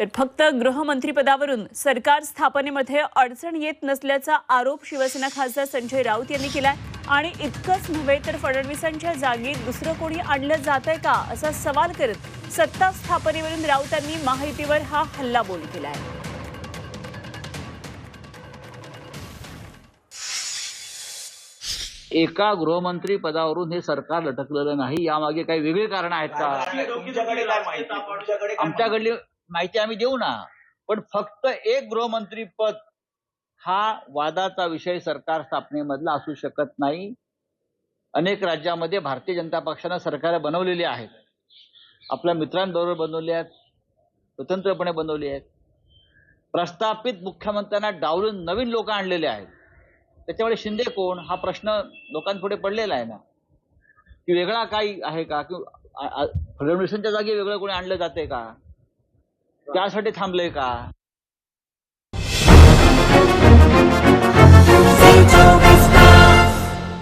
तर फक्त गृहमंत्रीपदावरून सरकार स्थापनेमध्ये अडचण येत नसल्याचा आरोप शिवसेना खासदार संजय राऊत यांनी केलाय. आणि इतकंच नव्हे तर फडणवीसांच्या जागी दुसरं कोणी आणलं जातंय का असा सवाल करत सत्ता स्थापनेवरून राऊतांनी महायुतीवर हा हल्लाबोल केलाय. एका गृहमंत्री पदावरून हे सरकार लटकलेलं नाही. यामागे काही वेगळी कारण आहेत का? आमच्याकडली माहिती आम्ही देऊ ना. पण फक्त एक गृहमंत्री पद हा वादाचा विषय सरकार स्थापनेमधला असू शकत नाही. अनेक राज्यामध्ये भारतीय जनता पक्षानं सरकार बनवलेली आहेत. आपल्या मित्रांबरोबर बनवली आहेत. स्वतंत्रपणे बनवली आहेत. प्रस्थापित मुख्यमंत्र्यांना डावलून नवीन लोक आणलेले आहेत. त्याच्यामुळे शिंदे कोण? हा प्रश्न लोकांपुढे पडलेला आहे ना. की वेगळा काही आहे का? की फडणवीसांच्या जागी वेगळं कोणी आणलं जाते का? त्यासाठी थांबलंय का?